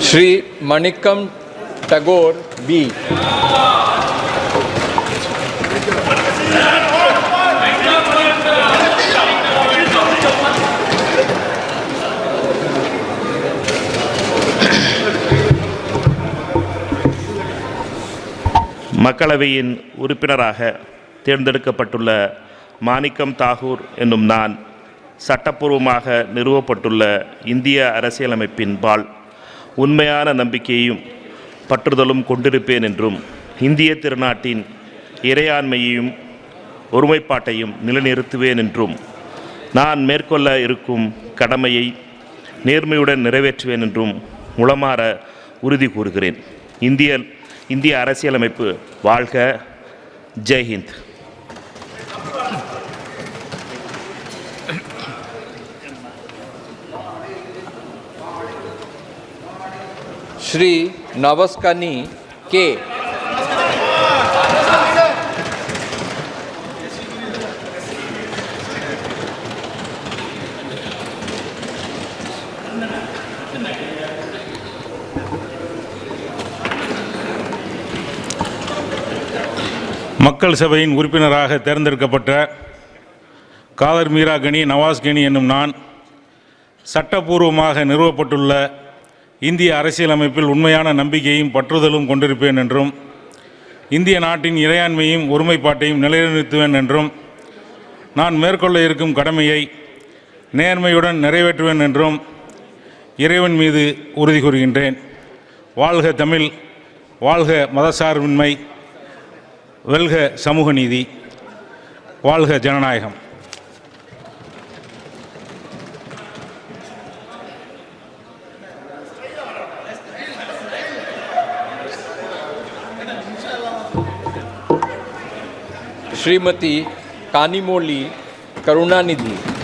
Sri மணிக்கம் Tagore B. மக்களவையின் உறுப்பினராக தேர்ந்தெடுக்கப்பட்டுள்ள மாணிக்கம் தாகூர் என்னும் நான் சட்டப்பூர்வமாக நிறுவப்பட்டுள்ள இந்திய அரசியலமைப்பின் பால் உண்மையான நம்பிக்கையும் பற்றுதலும் கொண்டிருப்பேன் என்றும் இந்திய திருநாட்டின் இறையாண்மையையும் ஒருமைப்பாட்டையும் நிலைநிறுத்துவேன் என்றும் நான் மேற்கொள்ள இருக்கும் கடமையை நேர்மையுடன் நிறைவேற்றுவேன் என்றும் உளமாற உறுதி கூறுகிறேன். இந்திய இந்திய அரசியலமைப்பு வாழ்க. ஜெய்ஹிந்த் Shri Navaskani K. மக்கள் சபையின் உறுப்பினராக தேர்ந்தெடுக்கப்பட்ட காதர் மீரா கனி நவாஸ் கனி என்னும் நான் சட்டப்பூர்வமாக நிறுவப்பட்டுள்ள இந்திய அரசியலமைப்பில் உண்மையான நம்பிக்கையும் பற்றுதலும் கொண்டிருப்பேன் என்றும் இந்திய நாட்டின் இறையாண்மையும் ஒருமைப்பாட்டையும் நிலைநிறுத்துவேன் என்றும் நான் மேற்கொள்ள இருக்கும் கடமையை நேர்மையுடன் நிறைவேற்றுவேன் என்றும் இறைவன் மீது உறுதி கூறுகின்றேன். வாழ்க தமிழ் வாழ்க மதசார்பின்மை வெல்க சமூக நீதி வாழ்க ஜனநாயகம். श्रीमती कानिमोली करुणानिधी.